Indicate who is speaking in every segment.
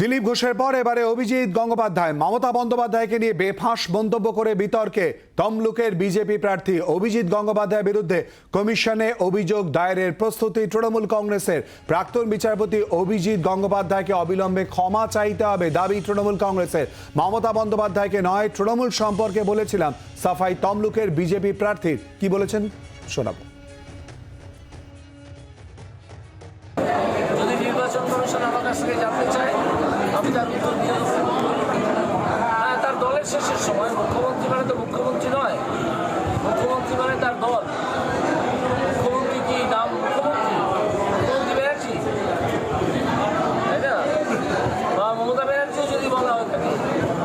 Speaker 1: দিলীপ ঘোষের পর এবারে অভিজিৎ গঙ্গোপাধ্যায়, মমতা বন্দ্যোপাধ্যায়কে নিয়ে বেফাঁস মন্তব্য করে বিতর্কে তমলুকের বিজেপি প্রার্থী অভিজিৎ গঙ্গোপাধ্যায়ের বিরুদ্ধে কমিশনে অভিযোগ দায়েরের প্রস্তুতি তৃণমূল কংগ্রেসের। প্রাক্তন বিচারপতি অভিজিৎ গঙ্গোপাধ্যায়কে অবিলম্বে ক্ষমা চাইতে হবে দাবি তৃণমূল কংগ্রেসের। মমতা বন্দ্যোপাধ্যায়কে নয়, তৃণমূল সম্পর্কে বলেছিলাম, সাফাই তমলুকের বিজেপি প্রার্থীর। কি বলেছেন? শোনাবো।
Speaker 2: যদি নির্বাচন কমিশন আমার কাছ থেকে জানতে চায় আমি তার উত্তর দিয়ে তার দলের শেষের সময় মুখ্যমন্ত্রী মানে তো মুখ্যমন্ত্রী নয়। মুখ্যমন্ত্রী মানে তার দল। মুখ্যমন্ত্রী কি নাম মুখ্যমন্ত্রী? মুখ্যমন্ত্রী ব্যানার্জি? তাই না? বা মমতা ব্যানার্জিও যদি বলা হয়ে থাকে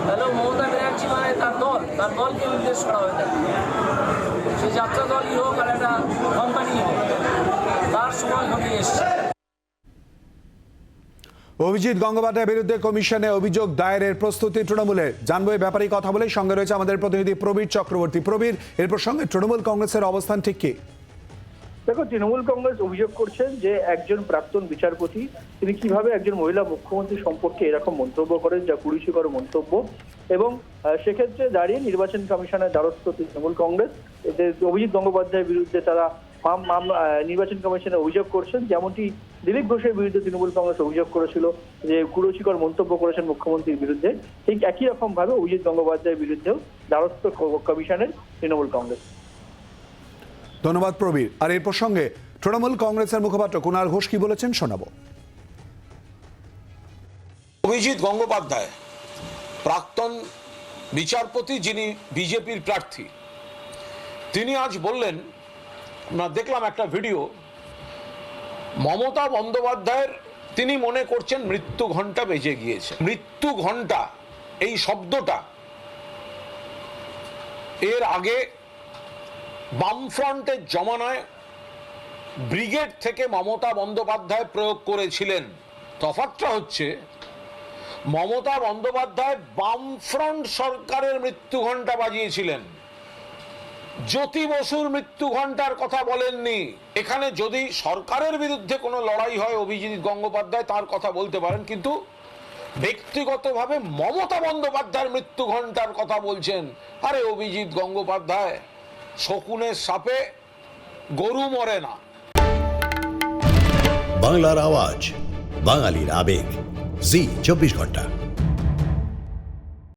Speaker 2: তাহলে মমতা ব্যানার্জি মানে তার দল। তার দলকে নির্দেশ করা হয়ে থাকে সে যাত্রা দলই হোক আর একটা কোম্পানি হোক। তার সময় ঘনিয়ে এসছে।
Speaker 1: অভিজিৎ গঙ্গোপাধ্যায়ের বিরুদ্ধে কমিশনে অভিযোগ দায়েরের প্রস্তুতি তৃণমূলের জানব এই ব্যাপারে কথা বলে সঙ্গে রয়েছে আমাদের প্রতিনিধি প্রবীর চক্রবর্তী। প্রবীর, এর প্রসঙ্গে তৃণমূল কংগ্রেসের অবস্থান ঠিক কি?
Speaker 3: দেখো, তৃণমূল কংগ্রেস অভিযোগ করছেন যে একজন প্রাক্তন বিচারপতি, তিনি কীভাবে একজন মহিলা মুখ্যমন্ত্রী সম্পর্কে এরকম মন্তব্য করেন, যা কুরুচিকর মন্তব্য। এবং সেক্ষেত্রে দাঁড়িয়ে নির্বাচন কমিশনের দ্বারস্থ তৃণমূল কংগ্রেস অভিজিৎ গঙ্গোপাধ্যায়ের বিরুদ্ধে তারা নির্বাচন কমিশনে অভিযোগ করছেন যেমনটি দিলীপ ঘোষের বিরুদ্ধে তৃণমূল কংগ্রেস অভিযোগ করেছিল যে কুরুচিকর মন্তব্য করেছেন মুখ্যমন্ত্রীর বিরুদ্ধে। ঠিক একই রকম ভাবে অভিজিৎ গঙ্গোপাধ্যায়ের বিরুদ্ধেও দ্বারস্থ কমিশনের তৃণমূল কংগ্রেস।
Speaker 1: ধন্যবাদ প্রবীর। আর এর প্রসঙ্গে তৃণমূল কংগ্রেসের মুখপাত্র কুণাল ঘোষ কি বলেছেন শোনাবো।
Speaker 4: অভিজিৎ গঙ্গোপাধ্যায় প্রাক্তন বিচারপতি যিনি বিজেপির প্রার্থী তিনি আজ বললেন আমরা দেখলাম একটা ভিডিও মমতা বন্দ্যোপাধ্যায়ের তিনি মনে করছেন মৃত্যু ঘণ্টা বেজে গিয়েছে। মৃত্যু ঘণ্টা এই শব্দটা। এর আগে বামফ্রন্টের জমানায় ব্রিগেড থেকে মমতা বন্দ্যোপাধ্যায় প্রয়োগ করেছিলেন। তফাৎটা হচ্ছে, মমতা বন্দ্যোপাধ্যায় বামফ্রন্ট সরকারের মৃত্যু ঘণ্টা বাজিয়েছিলেন। জ্যোতি বসুর মৃত্যু ঘণ্টার কথা বলেননি। এখানে যদি সরকারের বিরুদ্ধে কোনো লড়াই হয়, অভিজিৎ গঙ্গোপাধ্যায় তার কথা বলতে পারেন, কিন্তু ব্যক্তিগতভাবে মমতা বন্দ্যোপাধ্যায়ের মৃত্যু ঘণ্টার কথা বলছেন। আরে অভিজিৎ গঙ্গোপাধ্যায়, শকুনের সাপে গরু মরে না।
Speaker 5: বাংলার আওয়াজ, বাঙালির আবেগ। জি, চব্বিশ ঘণ্টা।